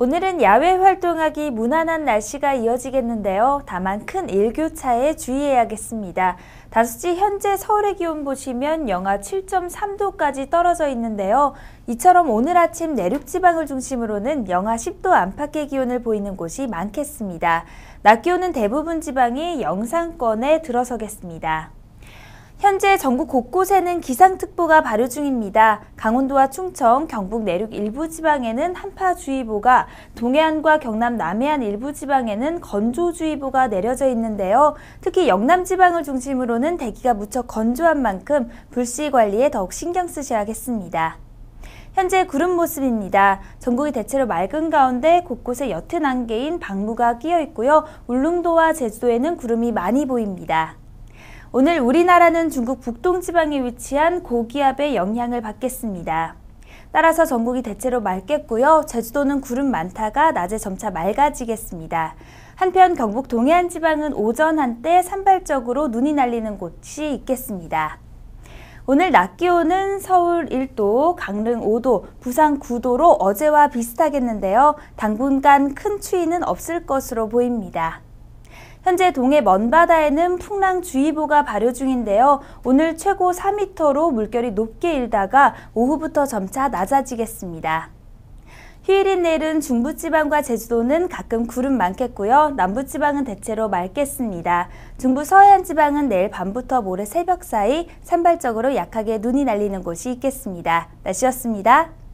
오늘은 야외 활동하기 무난한 날씨가 이어지겠는데요. 다만 큰 일교차에 주의해야겠습니다. 다섯시 현재 서울의 기온 보시면 영하 7.3도까지 떨어져 있는데요. 이처럼 오늘 아침 내륙 지방을 중심으로는 영하 10도 안팎의 기온을 보이는 곳이 많겠습니다. 낮 기온은 대부분 지방이 영상권에 들어서겠습니다. 현재 전국 곳곳에는 기상특보가 발효 중입니다. 강원도와 충청, 경북 내륙 일부 지방에는 한파주의보가, 동해안과 경남 남해안 일부 지방에는 건조주의보가 내려져 있는데요. 특히 영남 지방을 중심으로는 대기가 무척 건조한 만큼 불씨 관리에 더욱 신경 쓰셔야겠습니다. 현재 구름 모습입니다. 전국이 대체로 맑은 가운데 곳곳에 옅은 안개인 방무가 끼어 있고요. 울릉도와 제주도에는 구름이 많이 보입니다. 오늘 우리나라는 중국 북동 지방에 위치한 고기압의 영향을 받겠습니다. 따라서 전국이 대체로 맑겠고요. 제주도는 구름 많다가 낮에 점차 맑아지겠습니다. 한편 경북 동해안 지방은 오전 한때 산발적으로 눈이 날리는 곳이 있겠습니다. 오늘 낮 기온은 서울 1도, 강릉 5도, 부산 9도로 어제와 비슷하겠는데요. 당분간 큰 추위는 없을 것으로 보입니다. 현재 동해 먼바다에는 풍랑주의보가 발효 중인데요. 오늘 최고 4m로 물결이 높게 일다가 오후부터 점차 낮아지겠습니다. 휴일인 내일은 중부지방과 제주도는 가끔 구름 많겠고요. 남부지방은 대체로 맑겠습니다. 중부 서해안 지방은 내일 밤부터 모레 새벽 사이 산발적으로 약하게 눈이 날리는 곳이 있겠습니다. 날씨였습니다.